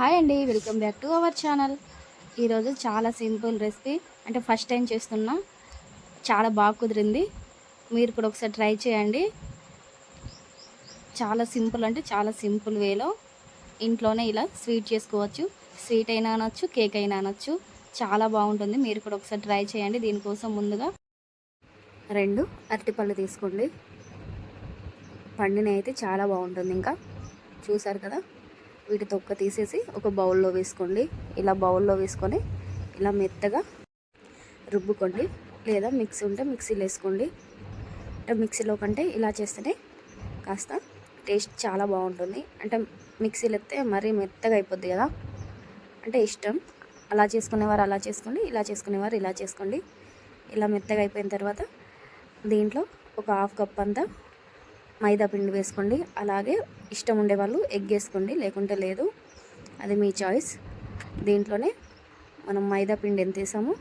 Hi అండి welcome back to our channel. ఈరోజు చాలా సింపుల్ రెసిపీ. అంటే ఫస్ట్ టైం చేస్తున్నా. చాలా బాగా కుదిరింది. మీరు కూడా ఒకసారి ట్రై చేయండి. చాలా సింపుల్ అంటే చాలా సింపుల్ వేలో ఇంట్లోనే ఇలా స్వీట్ చేసుకోవచ్చు. స్వీట్ అయినా అనొచ్చు కేక్ అయినా అనొచ్చు. చాలా బాగుంటుంది. మీరు కూడా ఒకసారి ట్రై చేయండి. దీనికోసం ముందుగా రెండు అరటిపళ్ళు తీసుకోండి. పండిన అయితే చాలా బాగుంటుంది ఇంకా. చూసారు కదా? వీటి తొక్క తీసేసి ఒక బౌల్లో వేసుకోండి. ఇలా బౌల్లో వేసుకొని ఇలా మెత్తగా రుబ్బుకోండి. లేదా మిక్సీ ఉంటే మిక్సీలో వేసుకోండి. అంటే మిక్సీలో కంటే ఇలా చేస్తేనే కాస్త టేస్ట్ చాలా బాగుంటుంది. అంటే మిక్సీలో ఎత్తే మరీ మెత్తగా అయిపోద్ది కదా. అంటే ఇష్టం. అలా చేసుకునేవారు అలా చేసుకోండి. ఇలా చేసుకునేవారు ఇలా చేసుకోండి. ఇలా మెత్తగా అయిపోయిన తర్వాత దీంట్లో ఒక హాఫ్ కప్ అంతా మైదా పిండి వేసుకోండి. అలాగే ఇష్టం ఉండేవాళ్ళు ఎగ్ వేసుకోండి లేకుంటే లేదు. అది మీ చాయిస్. దీంట్లోనే మనం మైదా పిండి ఎంత వేసామో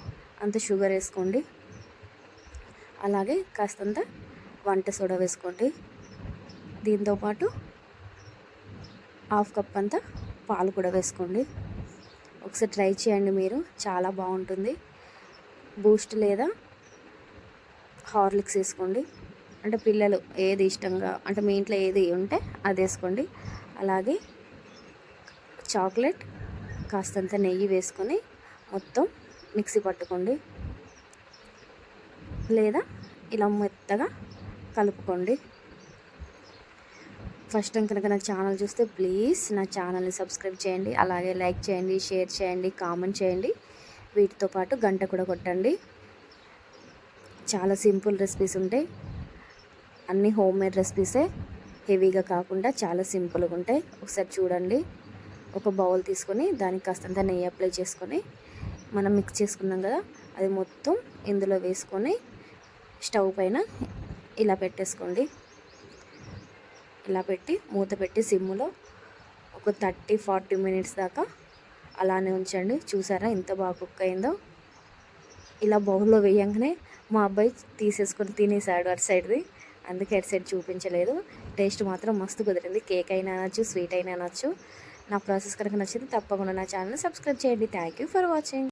అంత షుగర్ వేసుకోండి. అలాగే కాస్తంత వంట సోడా వేసుకోండి. దీంతోపాటు హాఫ్ కప్ అంతా పాలు కూడా వేసుకోండి. ఒకసారి ట్రై చేయండి మీరు. చాలా బాగుంటుంది. బూస్ట్ లేదా హార్లిక్స్ వేసుకోండి. అంటే పిల్లలు ఏది ఇష్టంగా అంటే మీ ఇంట్లో ఏది ఉంటే అది వేసుకోండి. అలాగే చాక్లెట్ కాస్తంత నెయ్యి వేసుకొని మొత్తం మిక్సీ పట్టుకోండి. లేదా ఇలా మెత్తగా కలుపుకోండి. ఫస్ట్ టైం కనుక నా ఛానల్ చూస్తే ప్లీజ్ నా ఛానల్ని సబ్స్క్రైబ్ చేయండి. అలాగే లైక్ చేయండి షేర్ చేయండి కామెంట్ చేయండి. వీటితో పాటు గంట కూడా కొట్టండి. చాలా సింపుల్ రెసిపీస్ ఉంటాయి. అన్నీ హోమ్ మేడ్ రెసిపీసే హెవీగా కాకుండా చాలా సింపుల్గా ఉంటాయి. ఒకసారి చూడండి. ఒక బౌల్ తీసుకొని దానికి కాస్తంత నెయ్యి అప్లై చేసుకొని మనం మిక్స్ చేసుకున్నాం కదా అది మొత్తం ఇందులో వేసుకొని స్టవ్ పైన ఇలా పెట్టేసుకోండి. ఇలా పెట్టి మూత పెట్టి సిమ్ములో ఒక థర్టీ ఫార్టీ మినిట్స్ దాకా అలానే ఉంచండి. చూసారా ఎంత బాగా కుక్ అయిందో. ఇలా బౌల్లో వేయంగానే మా అబ్బాయి తీసేసుకొని తినేసాడు అటు సైడ్ది. అందుకే అటు సైడ్ చూపించలేదు. టేస్ట్ మాత్రం మస్తు కుదిరింది. కేక్ అయినా అనొచ్చు స్వీట్ అయినా అనొచ్చు. నా ప్రాసెస్ కనుక నచ్చింది తప్పకుండా నా ఛానల్ సబ్స్క్రైబ్ చేయండి. Thank you for watching.